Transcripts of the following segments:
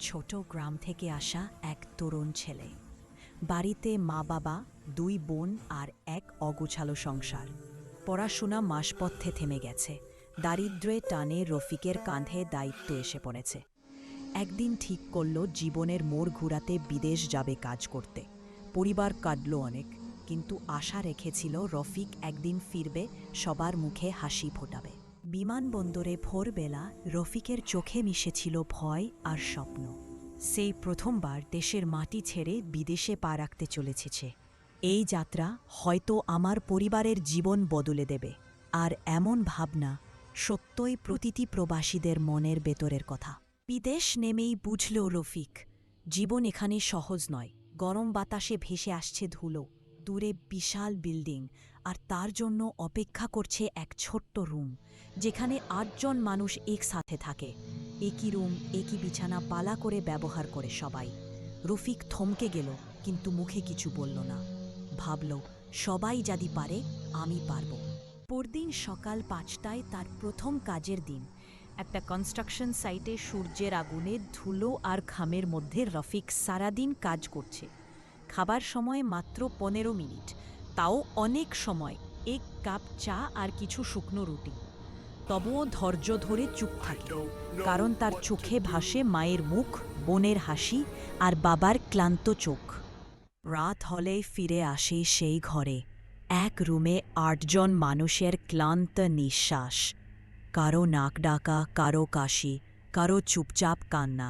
ছোট গ্রাম থেকে আসা এক তরুণ ছেলে। বাড়িতে মা বাবা, দুই বোন আর এক অগোছালো সংসার। পড়াশোনা মাসপথে থেমে গেছে। দারিদ্র্যে টানে রফিকের কাঁধে দায়িত্ব এসে পড়েছে। একদিন ঠিক করল জীবনের মোড় ঘুরাতে বিদেশ যাবে কাজ করতে। পরিবার কাটল অনেক, কিন্তু আশা রেখেছিল রফিক একদিন ফিরবে, সবার মুখে হাসি ফোটাবে। বিমানবন্দরে ভোরবেলা রফিকের চোখে মিশেছিল ভয় আর স্বপ্ন। সেই প্রথমবার দেশের মাটি ছেড়ে বিদেশে পা রাখতে চলেছে এই যাত্রা হয়তো আমার পরিবারের জীবন বদলে দেবে। আর এমন ভাবনা সত্যই প্রতিটি প্রবাসীদের মনের ভেতরের কথা। বিদেশ নেমেই বুঝল রফিক, জীবন এখানে সহজ নয়, গরম বাতাসে ভেসে আসছে ধুলো। দূরে বিশাল বিল্ডিং, আর তার জন্য অপেক্ষা করছে এক ছোট্ট রুম, যেখানে আটজন মানুষ একসাথে থাকে। একই রুম, একই বিছানা পালা করে ব্যবহার করে সবাই। রফিক থমকে গেল, কিন্তু মুখে কিছু বলল না। ভাবল, সবাই যদি পারে, আমি পারব। পরদিন সকাল পাঁচটায় তার প্রথম কাজের দিন। একটা কনস্ট্রাকশন সাইটে সূর্যের আগুনে ধুলো আর খামের মধ্যে রফিক সারাদিন কাজ করছে। খাবার সময় মাত্র পনেরো মিনিট। তাও অনেক সময়, এক কাপ চা আর কিছু শুকনো রুটি। তবুও ধৈর্য ধরে চুপ থাকে, কারণ তার চোখে ভাসে মায়ের মুখ, বোনের হাসি আর বাবার ক্লান্ত চোখ। রাত হলে ফিরে আসে সেই ঘরে, এক রুমে আটজন মানুষের ক্লান্ত নিঃশ্বাস। কারও নাক ডাকা, কারও কাশি, কারও চুপচাপ কান্না।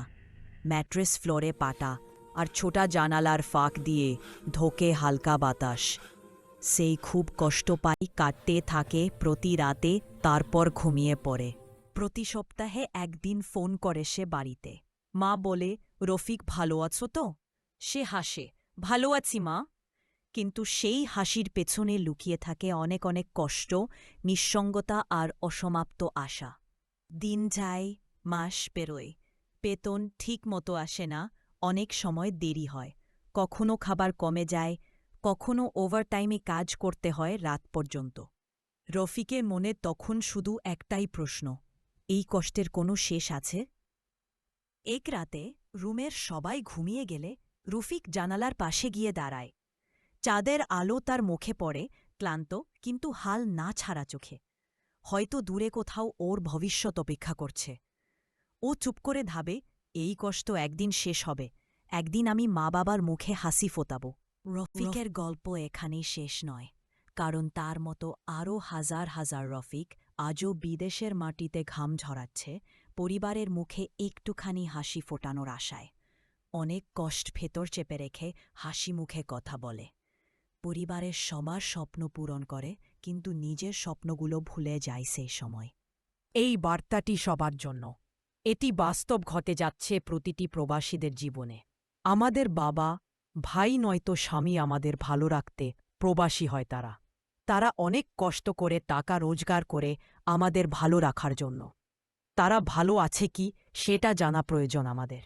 ম্যাট্রেস ফ্লোরে পাটা আর ছোটা জানালার ফাঁক দিয়ে ধোকে হালকা বাতাস। সেই খুব কষ্ট পাই কাটতে থাকে প্রতি রাতে, তারপর ঘুমিয়ে পড়ে। প্রতি সপ্তাহে একদিন ফোন করে সে বাড়িতে। মা বলে, রফিক ভালো আছো তো? সে হাসে, ভালো আছি মা। কিন্তু সেই হাসির পেছনে লুকিয়ে থাকে অনেক অনেক কষ্ট, নিঃসঙ্গতা আর অসমাপ্ত আশা। দিন যায়, মাস পেরোয় বেতন ঠিক মতো আসে না অনেক সময় দেরি হয়। কখনো খাবার কমে যায়, কখনো ওভারটাইমে কাজ করতে হয় রাত পর্যন্ত। রফিকের মনে তখন শুধু একটাই প্রশ্ন, এই কষ্টের কোনো শেষ আছে? এক রাতে রুমের সবাই ঘুমিয়ে গেলে রফিক জানালার পাশে গিয়ে দাঁড়ায়। চাঁদের আলো তার মুখে পড়ে, ক্লান্ত, কিন্তু হাল না ছাড়া চোখে। হয়তো দূরে কোথাও ওর ভবিষ্যৎ অপেক্ষা করছে। ও চুপ করে ভাবে এই কষ্ট একদিন শেষ হবে। একদিন আমি মা বাবার মুখে হাসি ফোতাব রফিকের গল্প এখানেই শেষ নয়। কারণ তার মতো আরও হাজার হাজার রফিক আজও বিদেশের মাটিতে ঘাম ঝরাচ্ছে পরিবারের মুখে একটুখানি হাসি ফোটানোর আশায়। অনেক কষ্ট ভেতর চেপে রেখে হাসি মুখে কথা বলে। পরিবারের সবার স্বপ্ন পূরণ করে কিন্তু নিজের স্বপ্নগুলো ভুলে যায় সেই সময়। এই বার্তাটি সবার জন্য। এটি বাস্তব ঘটে যাচ্ছে প্রতিটি প্রবাসীদের জীবনে। আমাদের বাবা, ভাই নয়তো স্বামী আমাদের ভালো রাখতে প্রবাসী হয় তারা। তারা অনেক কষ্ট করে টাকা রোজগার করে আমাদের ভালো রাখার জন্য। তারা ভালো আছে কি, সেটা জানা প্রয়োজন আমাদের।